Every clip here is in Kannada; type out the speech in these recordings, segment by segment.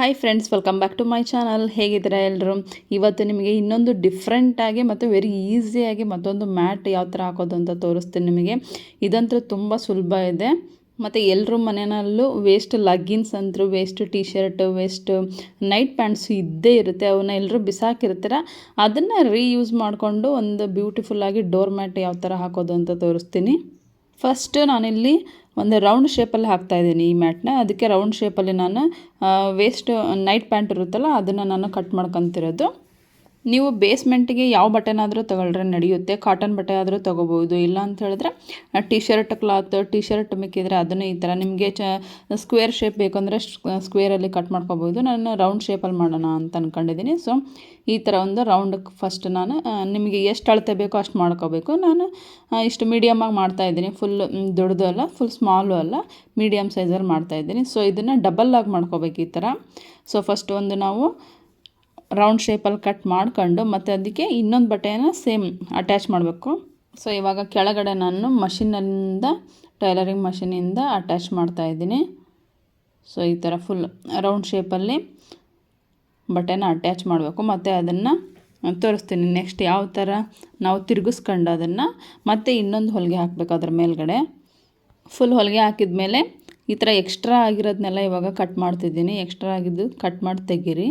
Hi friends welcome back to my channel ಹೇಗಿದ್ದೀರಾ ಎಲ್ಲರೂ ಇವತ್ತು ನಿಮಗೆ ಇನ್ನೊಂದು ಡಿಫ್ರೆಂಟಾಗಿ ಮತ್ತು ವೆರಿ ಈಸಿಯಾಗಿ ಮತ್ತೊಂದು ಮ್ಯಾಟ್ ಯಾವ ಥರ ಹಾಕೋದು ಅಂತ ತೋರಿಸ್ತೀನಿ ನಿಮಗೆ. ಇದಂತೂ ತುಂಬ ಸುಲಭ ಇದೆ. ಮತ್ತು ಎಲ್ಲರೂ ಮನೆಯಲ್ಲೂ waste leggings ಅಂತರೂ waste T shirt waste night pants ಇದ್ದೇ ಇರುತ್ತೆ. ಅವನ್ನ ಎಲ್ಲರೂ ಬಿಸಾಕಿರ್ತೀರ? ಅದನ್ನು ರೀಯೂಸ್ ಮಾಡಿಕೊಂಡು ಒಂದು ಬ್ಯೂಟಿಫುಲ್ಲಾಗಿ ಡೋರ್ ಮ್ಯಾಟ್ ಯಾವ ಥರ ಹಾಕೋದು ಅಂತ ತೋರಿಸ್ತೀನಿ. ಫಸ್ಟು ನಾನಿಲ್ಲಿ ಒಂದು ರೌಂಡ್ ಶೇಪಲ್ಲಿ ಹಾಕ್ತಾ ಇದ್ದೀನಿ ಈ ಮ್ಯಾಟ್ನ ಅದಕ್ಕೆ ರೌಂಡ್ ಶೇಪಲ್ಲಿ ನಾನು ವೇಸ್ಟ್ ನೈಟ್ ಪ್ಯಾಂಟ್ ಇರುತ್ತಲ್ಲ, ಅದನ್ನು ನಾನು ಕಟ್ ಮಾಡ್ಕೊತಿರೋದು. ನೀವು ಬೇಸ್ಮೆಂಟಿಗೆ ಯಾವ ಬಟ್ಟೆನಾದರೂ ತಗೊಳ್ರೆ ನಡೆಯುತ್ತೆ ಕಾಟನ್ ಬಟ್ಟೆ ಆದರೂ ತೊಗೋಬೋದು ಇಲ್ಲ ಅಂತ ಹೇಳಿದ್ರೆ T shirt cloth T shirt ಮಿಕ್ಕಿದ್ರೆ ಅದನ್ನು ಈ ಥರ ನಿಮಗೆ ಚ ಸ್ಕ್ವೇರ್ ಶೇಪ್ ಬೇಕಂದರೆ ಸ್ಕ್ವೇರಲ್ಲಿ ಕಟ್ ಮಾಡ್ಕೋಬೋದು ನಾನು ರೌಂಡ್ ಶೇಪಲ್ಲಿ ಮಾಡೋಣ ಅಂತ ಅಂದ್ಕೊಂಡಿದ್ದೀನಿ ಸೊ ಈ ಥರ ಒಂದು ರೌಂಡ್ ಫಸ್ಟ್ ನಾನು ನಿಮಗೆ ಎಷ್ಟು ಅಳತೆ ಬೇಕೋ ಅಷ್ಟು ಮಾಡ್ಕೋಬೇಕು. ನಾನು ಇಷ್ಟು ಮಾಡ್ತಾ ಮಾಡ್ತಾಯಿದ್ದೀನಿ ಫುಲ್ ದೊಡ್ಡದು ಅಲ್ಲ ಫುಲ್ ಸ್ಮಾಲು ಅಲ್ಲ ಮೀಡಿಯಮ್ ಸೈಜಲ್ಲಿ ಮಾಡ್ತಾಯಿದ್ದೀನಿ ಸೊ ಇದನ್ನು ಡಬಲ್ ಆಗಿ ಮಾಡ್ಕೋಬೇಕು ಈ ಥರ. ಸೊ ಫಸ್ಟ್ ಒಂದು ನಾವು ರೌಂಡ್ ಶೇಪಲ್ಲಿ ಕಟ್ ಮಾಡ್ಕೊಂಡು ಮತ್ತು ಅದಕ್ಕೆ ಇನ್ನೊಂದು ಬಟ್ಟೆಯನ್ನು ಸೇಮ್ ಅಟ್ಯಾಚ್ ಮಾಡಬೇಕು. ಸೊ ಇವಾಗ ಕೆಳಗಡೆ ನಾನು ಮಷಿನಿಂದ ಟೈಲರಿಂಗ್ ಮಷಿನಿಂದ ಅಟ್ಯಾಚ್ ಮಾಡ್ತಾಯಿದ್ದೀನಿ ಸೊ ಈ ಥರ ಫುಲ್ ರೌಂಡ್ ಶೇಪಲ್ಲಿ ಬಟ್ಟೆನ ಅಟ್ಯಾಚ್ ಮಾಡಬೇಕು. ಮತ್ತು ಅದನ್ನು ತೋರಿಸ್ತೀನಿ ನೆಕ್ಸ್ಟ್ ಯಾವ ಥರ ನಾವು ತಿರುಗಿಸ್ಕೊಂಡು ಅದನ್ನು. ಮತ್ತೆ ಇನ್ನೊಂದು ಹೊಲಿಗೆ ಹಾಕಬೇಕು ಅದ್ರ ಮೇಲ್ಗಡೆ. ಫುಲ್ ಹೊಲಿಗೆ ಹಾಕಿದ ಮೇಲೆ ಈ ಥರ ಎಕ್ಸ್ಟ್ರಾ ಆಗಿರೋದನ್ನೆಲ್ಲ ಇವಾಗ ಕಟ್ ಮಾಡ್ತಿದ್ದೀನಿ. ಎಕ್ಸ್ಟ್ರಾ ಆಗಿದ್ದು ಕಟ್ ಮಾಡಿ ತೆಗೀರಿ.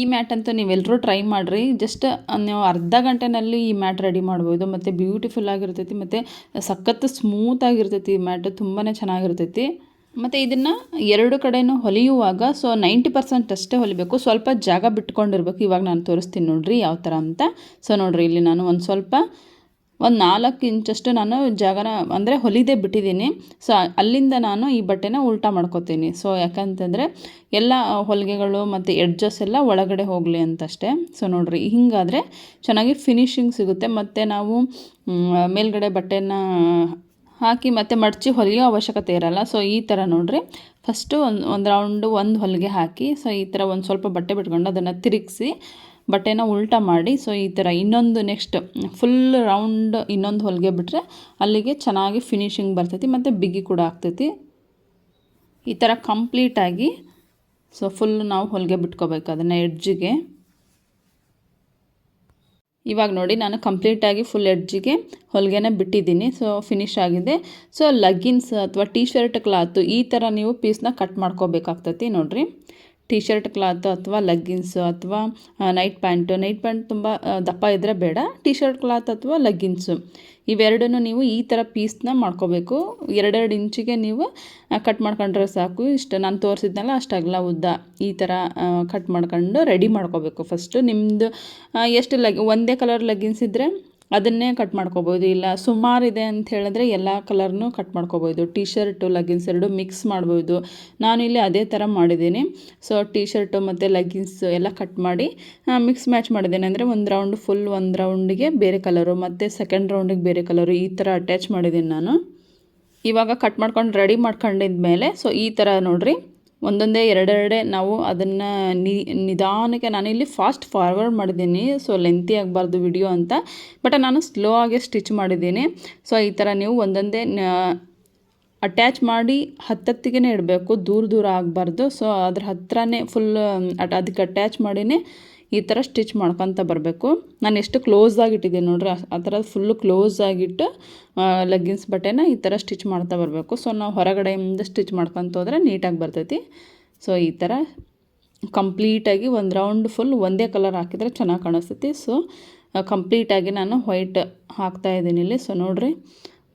ಈ ಮ್ಯಾಟ್ ಅಂತೂ ನೀವೆಲ್ಲರೂ ಟ್ರೈ ಮಾಡಿರಿ. ಜಸ್ಟ್ ನೀವು ಅರ್ಧ ಗಂಟೆನಲ್ಲಿ ಈ ಮ್ಯಾಟ್ ರೆಡಿ ಮಾಡ್ಬೋದು. ಮತ್ತು ಬ್ಯೂಟಿಫುಲ್ ಆಗಿರ್ತೈತಿ, ಮತ್ತು ಸಖತ್ತು ಸ್ಮೂತ್ ಆಗಿರ್ತೈತಿ ಈ ಮ್ಯಾಟ್ ತುಂಬಾ ಚೆನ್ನಾಗಿರ್ತೈತಿ. ಮತ್ತು ಇದನ್ನು ಎರಡು ಕಡೆಯೂ ಹೊಲಿಯುವಾಗ, ಸೊ ನೈಂಟಿ ಪರ್ಸೆಂಟ್ ಅಷ್ಟೇ ಹೊಲಿಬೇಕು. ಸ್ವಲ್ಪ ಜಾಗ ಬಿಟ್ಕೊಂಡಿರ್ಬೇಕು. ಇವಾಗ ನಾನು ತೋರಿಸ್ತೀನಿ ನೋಡಿರಿ ಯಾವ ಥರ ಅಂತ. ಸೊ ನೋಡಿರಿ, ಇಲ್ಲಿ ನಾನು ಒಂದು ಸ್ವಲ್ಪ ಒಂದು ನಾಲ್ಕು ಇಂಚಷ್ಟು ನಾನು ಜಾಗನ ಅಂದರೆ ಹೊಲಿದೇ ಬಿಟ್ಟಿದ್ದೀನಿ. ಸೊ ಅಲ್ಲಿಂದ ನಾನು ಈ ಬಟ್ಟೆನ ಉಲ್ಟಾ ಮಾಡ್ಕೋತೀನಿ. ಸೊ ಯಾಕಂತಂದರೆ ಎಲ್ಲ ಹೊಲಿಗೆಗಳು ಮತ್ತು ಎಡ್ಜಸ್ ಎಲ್ಲ ಒಳಗಡೆ ಹೋಗಲಿ ಅಂತಷ್ಟೇ. ಸೊ ನೋಡಿರಿ, ಹಿಂಗಾದರೆ ಚೆನ್ನಾಗಿ ಫಿನಿಶಿಂಗ್ ಸಿಗುತ್ತೆ. ಮತ್ತು ನಾವು ಮೇಲ್ಗಡೆ ಬಟ್ಟೆನ ಹಾಕಿ ಮತ್ತೆ ಮಡಚಿ ಹೊಲಿಯೋ ಅವಶ್ಯಕತೆ ಇರಲ್ಲ. ಸೊ ಈ ಥರ ನೋಡಿರಿ. ಫಸ್ಟು ಒಂದು ಒಂದು ರೌಂಡು ಒಂದು ಹೊಲಿಗೆ ಹಾಕಿ ಸೊ ಈ ಥರ ಒಂದು ಸ್ವಲ್ಪ ಬಟ್ಟೆ ಬಿಟ್ಕೊಂಡು ಅದನ್ನು ತಿರುಗಿಸಿ ಬಟ್ಟೆನ ಉಲ್ಟಾ ಮಾಡಿ ಸೊ ಈ ಥರ ಇನ್ನೊಂದು ನೆಕ್ಸ್ಟ್ ಫುಲ್ ರೌಂಡ್ ಇನ್ನೊಂದು ಹೊಲಿಗೆ ಬಿಟ್ಟರೆ ಅಲ್ಲಿಗೆ ಚೆನ್ನಾಗಿ ಫಿನಿಶಿಂಗ್ ಬರ್ತೈತಿ, ಮತ್ತು ಬಿಗಿ ಕೂಡ ಆಗ್ತೈತಿ. ಈ ಥರ ಕಂಪ್ಲೀಟಾಗಿ ಸೊ ಫುಲ್ ನಾವು ಹೊಲಿಗೆ ಬಿಟ್ಕೋಬೇಕು ಅದನ್ನು ಎಡ್ಜಿಗೆ ಇವಾಗ ನೋಡಿ, ನಾನು ಕಂಪ್ಲೀಟಾಗಿ ಫುಲ್ ಎಡ್ಜಿಗೆ ಹೊಲಿಗೆನ ಬಿಟ್ಟಿದ್ದೀನಿ ಸೊ ಫಿನಿಶ್ ಆಗಿದೆ. ಸೊ ಲಗ್ಗಿನ್ಸ್ ಅಥವಾ ಟೀ ಶರ್ಟ್ ಕ್ಲಾತು ಈ ಥರ ನೀವು ಪೀಸ್ನ ಕಟ್ ಮಾಡ್ಕೋಬೇಕಾಗ್ತೈತಿ ನೋಡಿರಿ. ಟಿ ಶರ್ಟ್ ಕ್ಲಾತ್ ಅಥವಾ ಲಗ್ಗಿನ್ಸು ಅಥವಾ ನೈಟ್ ಪ್ಯಾಂಟು ನೈಟ್ ಪ್ಯಾಂಟ್ ತುಂಬ ದಪ್ಪ ಇದ್ದರೆ ಬೇಡ. ಟಿ ಶರ್ಟ್ ಕ್ಲಾತ್ ಅಥವಾ ಲಗ್ಗಿನ್ಸು ಇವೆರಡನ್ನು ನೀವು ಈ ಥರ ಪೀಸ್ನ ಮಾಡ್ಕೋಬೇಕು. ಎರಡೆರಡು ಇಂಚಿಗೆ ನೀವು ಕಟ್ ಮಾಡ್ಕೊಂಡ್ರೆ ಸಾಕು. ಇಷ್ಟು, ನಾನು ತೋರಿಸಿದ್ನಲ್ಲ ಅಷ್ಟು ಅಗಲ ಉದ್ದ. ಈ ಥರ ಕಟ್ ಮಾಡ್ಕೊಂಡು ರೆಡಿ ಮಾಡ್ಕೋಬೇಕು ಫಸ್ಟು ನಿಮ್ಮದು ಎಷ್ಟು ಲಗ್ ಒಂದೇ ಕಲರ್ ಲಗ್ಗಿನ್ಸ್ ಇದ್ದರೆ ಅದನ್ನೇ ಕಟ್ ಮಾಡ್ಕೋಬೋದು. ಇಲ್ಲ, ಸುಮಾರು ಇದೆ ಅಂತ ಹೇಳಿದ್ರೆ ಎಲ್ಲ ಕಲರ್ನೂ ಕಟ್ ಮಾಡ್ಕೋಬೋದು. ಟಿ ಶರ್ಟು ಲಗ್ಗಿನ್ಸ್ ಎರಡು ಮಿಕ್ಸ್ ಮಾಡ್ಬೋದು. ಇಲ್ಲಿ ಅದೇ ಥರ ಮಾಡಿದ್ದೀನಿ. ಸೊ ಟಿ ಶರ್ಟು ಮತ್ತು ಲಗ್ಗಿನ್ಸ್ ಎಲ್ಲ ಕಟ್ ಮಾಡಿ ಮಿಕ್ಸ್ ಮ್ಯಾಚ್ ಮಾಡಿದ್ದೇನೆ. ಅಂದರೆ ಒಂದು ರೌಂಡ್ ಫುಲ್ ಒಂದು ರೌಂಡಿಗೆ ಬೇರೆ ಕಲರು ಮತ್ತು ಸೆಕೆಂಡ್ ರೌಂಡಿಗೆ ಬೇರೆ ಕಲರು ಈ ಥರ ಅಟ್ಯಾಚ್ ಮಾಡಿದ್ದೀನಿ ನಾನು. ಇವಾಗ ಕಟ್ ಮಾಡ್ಕೊಂಡು ರೆಡಿ ಮಾಡ್ಕೊಂಡಿದ್ಮೇಲೆ ಸೊ ಈ ಥರ ನೋಡಿರಿ. ಒಂದೊಂದೇ ಎರಡೆರಡೆ ನಾವು ಅದನ್ನು ನಿಧಾನಕ್ಕೆ ನಾನಿಲ್ಲಿ ಫಾಸ್ಟ್ ಫಾರ್ವರ್ಡ್ ಮಾಡಿದ್ದೀನಿ. ಸೊ ಲೆಂತಿ ಆಗಬಾರ್ದು ವಿಡಿಯೋ ಅಂತ. ಬಟ್ ನಾನು ಸ್ಲೋ ಆಗಿ ಸ್ಟಿಚ್ ಮಾಡಿದ್ದೀನಿ. ಸೊ ಈ ಥರ ನೀವು ಒಂದೊಂದೇ ಅಟ್ಯಾಚ್ ಮಾಡಿ ಹತ್ತತ್ತಿಗೆ ಇಡಬೇಕು. ದೂರ ದೂರ ಆಗಬಾರ್ದು. ಸೊ ಅದ್ರ ಹತ್ರನೇ ಫುಲ್ ಅದಕ್ಕೆ ಅಟ್ಯಾಚ್ ಮಾಡಿನೇ ಈ ಥರ ಸ್ಟಿಚ್ ಮಾಡ್ಕೊತ ಬರಬೇಕು. ನಾನು ಎಷ್ಟು ಕ್ಲೋಸ್ ಆಗಿಟ್ಟಿದ್ದೀನಿ ನೋಡ್ರಿ, ಆ ಥರ ಫುಲ್ಲು ಕ್ಲೋಸ್ ಆಗಿಟ್ಟು ಲಗ್ಗಿನ್ಸ್ ಬಟ್ಟೆನ ಈ ಥರ ಸ್ಟಿಚ್ ಮಾಡ್ತಾ ಬರಬೇಕು. ಸೊ ನಾವು ಹೊರಗಡೆಯಿಂದ ಸ್ಟಿಚ್ ಮಾಡ್ಕೊತ ಹೋದ್ರೆ ನೀಟಾಗಿ ಬರ್ತೈತಿ. ಸೊ ಈ ಥರ ಕಂಪ್ಲೀಟಾಗಿ ಒಂದು ರೌಂಡ್ ಫುಲ್ ಒಂದೇ ಕಲರ್ ಹಾಕಿದರೆ ಚೆನ್ನಾಗಿ ಕಾಣಿಸ್ತೈತಿ. ಸೊ ಕಂಪ್ಲೀಟಾಗಿ ನಾನು ವೈಟ್ ಹಾಕ್ತಾ ಇದ್ದೀನಿ ಇಲ್ಲಿ. ಸೊ ನೋಡಿರಿ,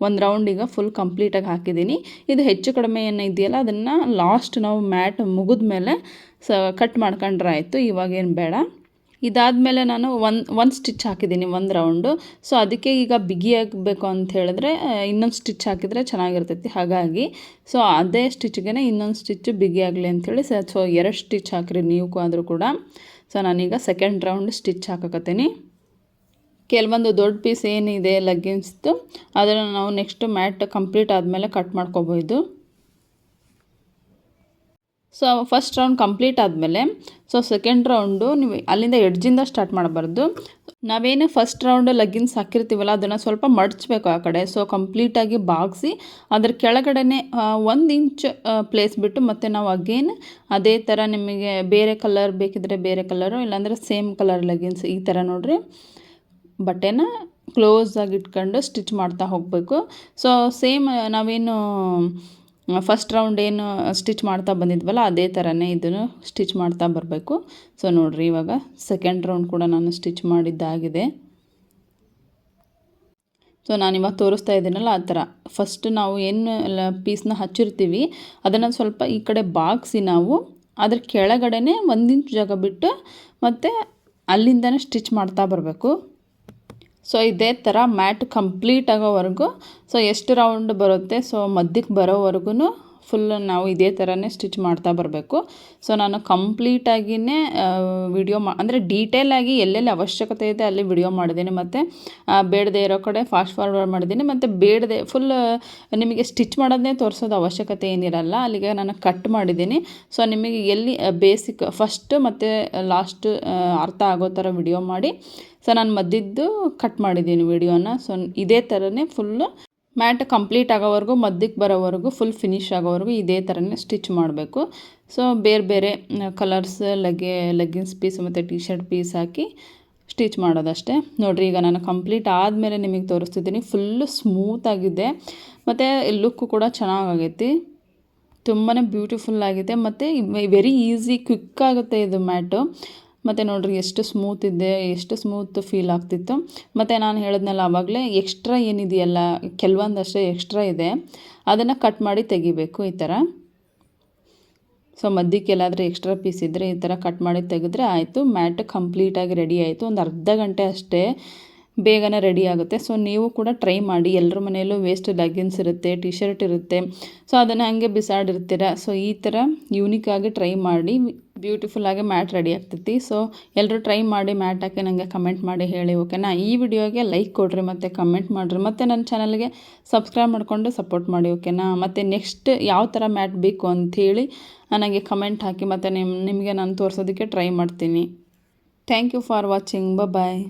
ಒಂದು ರೌಂಡ್ ಈಗ ಫುಲ್ ಕಂಪ್ಲೀಟಾಗಿ ಹಾಕಿದ್ದೀನಿ. ಇದು ಹೆಚ್ಚು ಕಡಿಮೆ ಏನು ಇದೆಯಲ್ಲ, ಅದನ್ನು ಲಾಸ್ಟ್ ನಾವು ಮ್ಯಾಟ್ ಮುಗಿದ ಮೇಲೆ ಸ ಕಟ್ ಮಾಡ್ಕೊಂಡ್ರೆ ಆಯಿತು. ಇವಾಗೇನು ಬೇಡ. ಇದಾದಮೇಲೆ ನಾನು ಒಂದು ಒಂದು ಸ್ಟಿಚ್ ಹಾಕಿದ್ದೀನಿ, ಒಂದು ರೌಂಡು. ಸೊ ಅದಕ್ಕೆ ಈಗ ಬಿಗಿಯಾಗಬೇಕು ಅಂತ ಹೇಳಿದ್ರೆ ಇನ್ನೊಂದು ಸ್ಟಿಚ್ ಹಾಕಿದರೆ ಚೆನ್ನಾಗಿರ್ತೈತಿ. ಹಾಗಾಗಿ ಸೊ ಅದೇ ಸ್ಟಿಚ್ಗೆ ಇನ್ನೊಂದು ಸ್ಟಿಚ್ಚು ಬಿಗಿಯಾಗಲಿ ಅಂಥೇಳಿ ಸೊ ಎರಡು ಸ್ಟಿಚ್ ಹಾಕಿರಿ ನೀವು ಆದರೂ ಕೂಡ. ಸೊ ನಾನೀಗ ಸೆಕೆಂಡ್ ರೌಂಡ್ ಸ್ಟಿಚ್ ಹಾಕಕತ್ತೀನಿ. ಕೆಲವೊಂದು ದೊಡ್ಡ ಪೀಸ್ ಏನಿದೆ ಲಗ್ಗಿನ್ಸ್ದು ಅದನ್ನು ನಾವು ನೆಕ್ಸ್ಟ್ ಮ್ಯಾಟ್ ಕಂಪ್ಲೀಟ್ ಆದಮೇಲೆ ಕಟ್ ಮಾಡ್ಕೋಬೋದು. ಸೊ ಫಸ್ಟ್ ರೌಂಡ್ ಕಂಪ್ಲೀಟ್ ಆದಮೇಲೆ ಸೊ ಸೆಕೆಂಡ್ ರೌಂಡು ನೀವು ಅಲ್ಲಿಂದ ಎಡ್ಜಿಂದ ಸ್ಟಾರ್ಟ್ ಮಾಡಬಾರ್ದು. ನಾವೇನು ಫಸ್ಟ್ ರೌಂಡ್ ಲಗ್ಗಿನ್ಸ್ ಹಾಕಿರ್ತೀವಲ್ಲ, ಅದನ್ನು ಸ್ವಲ್ಪ ಮಡಚಬೇಕು ಆ ಕಡೆ. ಸೊ ಕಂಪ್ಲೀಟಾಗಿ ಬಾಗಿಸಿ, ಅದ್ರ ಕೆಳಗಡೆ ಒಂದು ಇಂಚ್ ಪ್ಲೇಸ್ ಬಿಟ್ಟು ಮತ್ತು ನಾವು ಅಗೇನ್ ಅದೇ ಥರ ನಿಮಗೆ ಬೇರೆ ಕಲರ್ ಬೇಕಿದ್ರೆ ಬೇರೆ ಕಲರು ಇಲ್ಲಾಂದರೆ ಸೇಮ್ ಕಲರ್ ಲಗ್ಗಿನ್ಸ್ ಈ ಥರ ನೋಡಿರಿ. ಬಟ್ಟೆನ ಕ್ಲೋಸ್ ಆಗಿ ಇಟ್ಕೊಂಡು ಸ್ಟಿಚ್ ಮಾಡ್ತಾ ಹೋಗಬೇಕು. ಸೊ ಸೇಮ್ ನಾವೇನು ಫಸ್ಟ್ ರೌಂಡ್ ಏನು ಸ್ಟಿಚ್ ಮಾಡ್ತಾ ಬಂದಿದ್ವಲ್ಲ, ಅದೇ ಥರನೇ ಇದನ್ನು ಸ್ಟಿಚ್ ಮಾಡ್ತಾ ಬರಬೇಕು. ಸೊ ನೋಡಿರಿ, ಇವಾಗ ಸೆಕೆಂಡ್ ರೌಂಡ್ ಕೂಡ ನಾನು ಸ್ಟಿಚ್ ಮಾಡಿದ್ದಾಗಿದೆ. ಸೊ ನಾನು ಇವಾಗ ತೋರಿಸ್ತಾ ಇದ್ದೀನಲ್ಲ, ಆ ಥರ. ಫಸ್ಟ್ ನಾವು ಏನು ಪೀಸ್ನ ಹಚ್ಚಿರ್ತೀವಿ, ಅದನ್ನು ಸ್ವಲ್ಪ ಈ ಕಡೆ ಬಾಗಿಸಿ ನಾವು ಅದ್ರ ಕೆಳಗಡೆನೇ ಒಂದು ಇಂಚ್ ಜಾಗ ಬಿಟ್ಟು ಮತ್ತು ಅಲ್ಲಿಂದನೇ ಸ್ಟಿಚ್ ಮಾಡ್ತಾ ಬರಬೇಕು. ಸೊ ಇದೇ ಥರ ಮ್ಯಾಟ್ ಕಂಪ್ಲೀಟ್ ಆಗೋವರೆಗೂ ಸೊ ಎಷ್ಟು ರೌಂಡ್ ಬರುತ್ತೆ ಸೊ ಮಧ್ಯಕ್ಕೆ ಬರೋವರೆಗೂ ಫುಲ್ ನಾವು ಇದೇ ಥರನೇ ಸ್ಟಿಚ್ ಮಾಡ್ತಾ ಬರಬೇಕು. ಸೊ ನಾನು ಕಂಪ್ಲೀಟಾಗಿಯೇ ವಿಡಿಯೋ ಮಾ, ಅಂದರೆ ಡೀಟೇಲಾಗಿ ಎಲ್ಲೆಲ್ಲಿ ಅವಶ್ಯಕತೆ ಇದೆ ಅಲ್ಲಿ ವಿಡಿಯೋ ಮಾಡಿದ್ದೀನಿ ಮತ್ತು ಬೇಡದೇ ಇರೋ ಕಡೆ ಫಾಸ್ಟ್ ಫಾರ್ವರ್ಡ್ ಮಾಡಿದ್ದೀನಿ ಮತ್ತು ಬೇಡದೆ ಫುಲ್ ನಿಮಗೆ ಸ್ಟಿಚ್ ಮಾಡೋದನ್ನೇ ತೋರಿಸೋದು ಅವಶ್ಯಕತೆ ಏನಿರಲ್ಲ. ಅಲ್ಲಿಗೆ ನಾನು ಕಟ್ ಮಾಡಿದ್ದೀನಿ. ಸೊ ನಿಮಗೆ ಎಲ್ಲಿ ಬೇಸಿಕ್ ಫಸ್ಟ್ ಮತ್ತು ಲಾಸ್ಟ್ ಅರ್ಥ ಆಗೋ ಥರ ವಿಡಿಯೋ ಮಾಡಿ. ಸೊ ನಾನು ಮದ್ದಿದ್ದು ಕಟ್ ಮಾಡಿದ್ದೀನಿ ವಿಡಿಯೋನ ಸೊ ಇದೇ ಥರನೇ ಫುಲ್ಲು ಮ್ಯಾಟ್ ಕಂಪ್ಲೀಟ್ ಆಗೋವರೆಗೂ, ಮಧ್ಯಕ್ಕೆ ಬರೋವರೆಗೂ ಫುಲ್ ಫಿನಿಶ್ ಆಗೋವರೆಗೂ ಇದೇ ಥರನೇ ಸ್ಟಿಚ್ ಮಾಡಬೇಕು. ಸೊ ಬೇರೆ ಬೇರೆ ಕಲರ್ಸ್ ಲಗ್ಗೆ ಲೆಗ್ಗಿನ್ಸ್ ಪೀಸ್ ಮತ್ತು ಟಿ ಶರ್ಟ್ ಪೀಸ್ ಹಾಕಿ ಸ್ಟಿಚ್ ಮಾಡೋದಷ್ಟೇ. ನೋಡಿರಿ, ಈಗ ನಾನು ಕಂಪ್ಲೀಟ್ ಆದಮೇಲೆ ನಿಮಗೆ ತೋರಿಸ್ತಿದ್ದೀನಿ. ಫುಲ್ಲು ಸ್ಮೂತಾಗಿದೆ ಮತ್ತು ಲುಕ್ಕು ಕೂಡ ಚೆನ್ನಾಗೈತಿ ತುಂಬಾ ಬ್ಯೂಟಿಫುಲ್ ಆಗಿದೆ. ಮತ್ತು ವೆರಿ ಈಸಿ ಕ್ವಿಕ್ ಆಗುತ್ತೆ ಇದು ಮ್ಯಾಟು. ಮತ್ತು ನೋಡಿರಿ ಎಷ್ಟು ಸ್ಮೂತ್ ಇದೆ, ಎಷ್ಟು ಸ್ಮೂತ್ ಫೀಲ್ ಆಗ್ತಿತ್ತು. ಮತ್ತು ನಾನು ಹೇಳಿದ್ನಲ್ಲ ಆವಾಗಲೇ ಎಕ್ಸ್ಟ್ರಾ ಏನಿದೆಯಲ್ಲ, ಕೆಲವೊಂದಷ್ಟೇ ಎಕ್ಸ್ಟ್ರಾ ಇದೆ. ಅದನ್ನು ಕಟ್ ಮಾಡಿ ತೆಗಿಬೇಕು ಈ ಥರ ಸೊ ಮಧ್ಯಕ್ಕೆ ಎಲ್ಲಾದರೂ ಎಕ್ಸ್ಟ್ರಾ ಪೀಸ್ ಇದ್ದರೆ ಈ ಥರ ಕಟ್ ಮಾಡಿ ತೆಗೆದ್ರೆ ಆಯಿತು. ಮ್ಯಾಟ್ ಕಂಪ್ಲೀಟಾಗಿ ರೆಡಿ ಆಯಿತು. ಒಂದು ಅರ್ಧ ಗಂಟೆ ಅಷ್ಟೇ ಬೇಗನೆ ರೆಡಿ ಆಗುತ್ತೆ. ಸೊ ನೀವು ಕೂಡ ಟ್ರೈ ಮಾಡಿ. ಎಲ್ಲರ ಮನೆಯಲ್ಲೂ ವೇಸ್ಟ್ ಲೆಗಿನ್ಸ್ ಇರುತ್ತೆ ಟಿ ಶರ್ಟ್ ಇರುತ್ತೆ. ಸೊ ಅದನ್ನು ಹಾಗೆ ಬಿಸಾಡಿರ್ತೀರ. ಸೊ ಈ ಥರ ಆಗಿ ಟ್ರೈ ಮಾಡಿ. ಬ್ಯೂಟಿಫುಲ್ಲಾಗಿ ಮ್ಯಾಟ್ ರೆಡಿ ಆಗ್ತೈತಿ. ಸೊ ಎಲ್ಲರೂ ಟ್ರೈ ಮಾಡಿ ಮ್ಯಾಟ್ ಹಾಕಿ ನನಗೆ ಕಮೆಂಟ್ ಮಾಡಿ ಹೇಳಿ ಓಕೆನಾ ಈ ವಿಡಿಯೋಗೆ ಲೈಕ್ ಕೊಡಿರಿ, ಮತ್ತು ಕಮೆಂಟ್ ಮಾಡಿರಿ, ಮತ್ತು ನನ್ನ ಚಾನಲ್ಗೆ ಸಬ್ಸ್ಕ್ರೈಬ್ ಮಾಡಿಕೊಂಡು ಸಪೋರ್ಟ್ ಮಾಡಿ ಓಕೆನಾ ಮತ್ತು ನೆಕ್ಸ್ಟ್ ಯಾವ ಥರ ಮ್ಯಾಟ್ ಬೇಕು ಅಂಥೇಳಿ ನನಗೆ ಕಮೆಂಟ್ ಹಾಕಿ, ಮತ್ತು ನಿಮ್ಮ ನಿಮಗೆ ನಾನು ತೋರಿಸೋದಕ್ಕೆ ಟ್ರೈ ಮಾಡ್ತೀನಿ. Thank you for watching bye